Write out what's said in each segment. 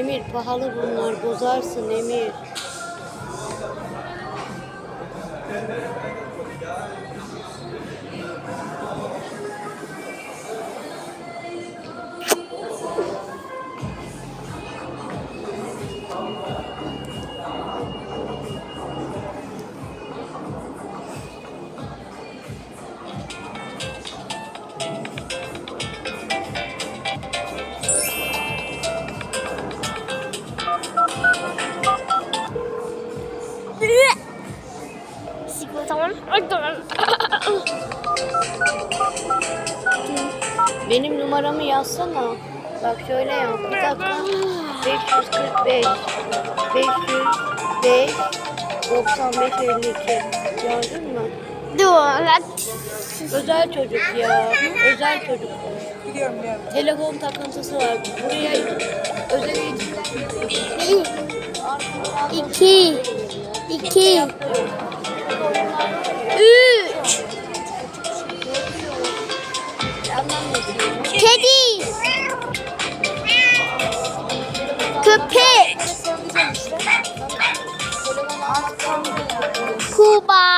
Emir pahalı bunlar bozarsın Emir. Tamam. Benim numaramı yazsana. Bak şöyle yap. Bir dakika. 545 505 95 52. Gördün mü? Dur. Özel çocuk ya. Özel çocuk. Biliyorum biliyorum. Telefon takıntısı var. Buraya özel eğitimler veriyor. İki. İki. Üç. Kedi. Köpek. Kuba.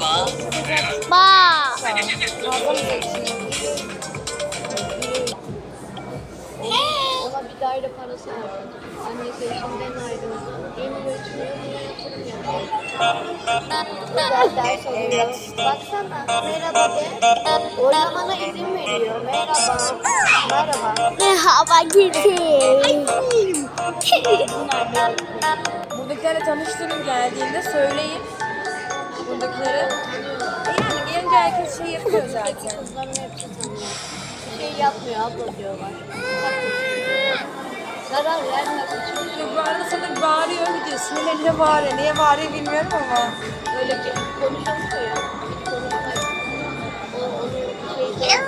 Ba. Ba. Daire parası harcadım. Annesi eşinden ayrıldı. Ölçümlerine yatırım yapıyor. Güzel ders alıyor. Baksana. Merhaba de. Oynamana izin veriyor. Merhaba. Merhaba. Merhaba kedi. Buradakilerle tanıştırın geldiğinde söyleyin. Buradakilere. Yani gelince herkes şey yapıyor zaten. Kızların hepsi tanıyor. Bir şey yapmıyor abla diyorlar. Zarar vermez. Şey Ve bu arada sana bağırıyor gidiyor. Sinirlerine bağırıyor. Niye bağırıyor bilmiyorum ama. Öyle ki konuşamıyor ya. Hiç konuşmuyor. O onu şey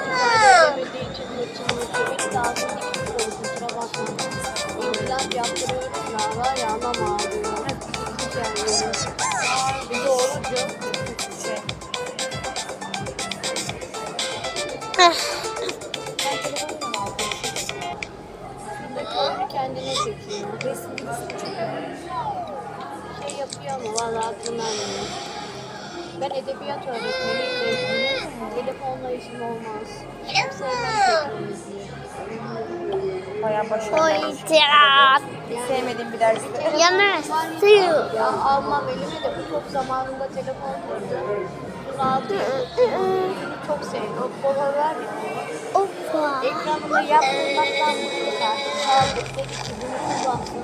söylemediği için hırçınlığı beni de ağzını dikip koydu. Kusura bakma. İmplant yaptırıyorum da var ya anam ağrıyor. Hep. Bir de orucu. Şey. Ben Şey yapıyor ama valla almıyor. Ben edebiyat öğretmeniyim ve telefonla işim olmaz. Hiç sevmem teknolojiyi. bayağı başarılı. Oyuncak. Sevmediğim bir ders. Yana suyu. Ya almam elime de bu çok zamanında telefon kurdu. Bunu aldı. Çok sevdi. O baba Opa. Ekranını yaptırmaktan mutlaka yaptık. Gümüşü bastım.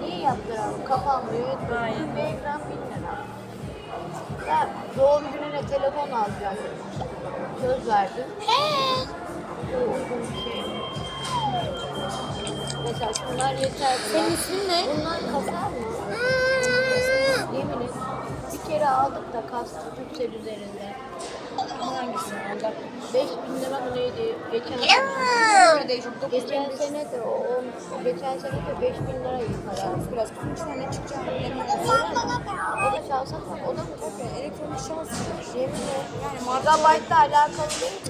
Niye yaptıralım? Kapanmıyor. Aynen. Ve ekran 1000 lira. Ya doğum gününe telefon alacağım. Söz verdim. Hey. Uygun bir şey. Mesela şunlar yeter. Senin ismin ne? Bunlar kasar mı? Yeminim. Bir kere aldık da kastı Türksel üzerinde. Hangisi? 5000 lira mı neydi? Geçen hafta. 159 Geçen sene de o, o- geçen sene de 5000 lira para. biraz kutunun içinden çıkacağını. O da çalsak? O da mı? Tabii elektronik şans. Yemin ederim. Yani markabaytla alakalı değil mi?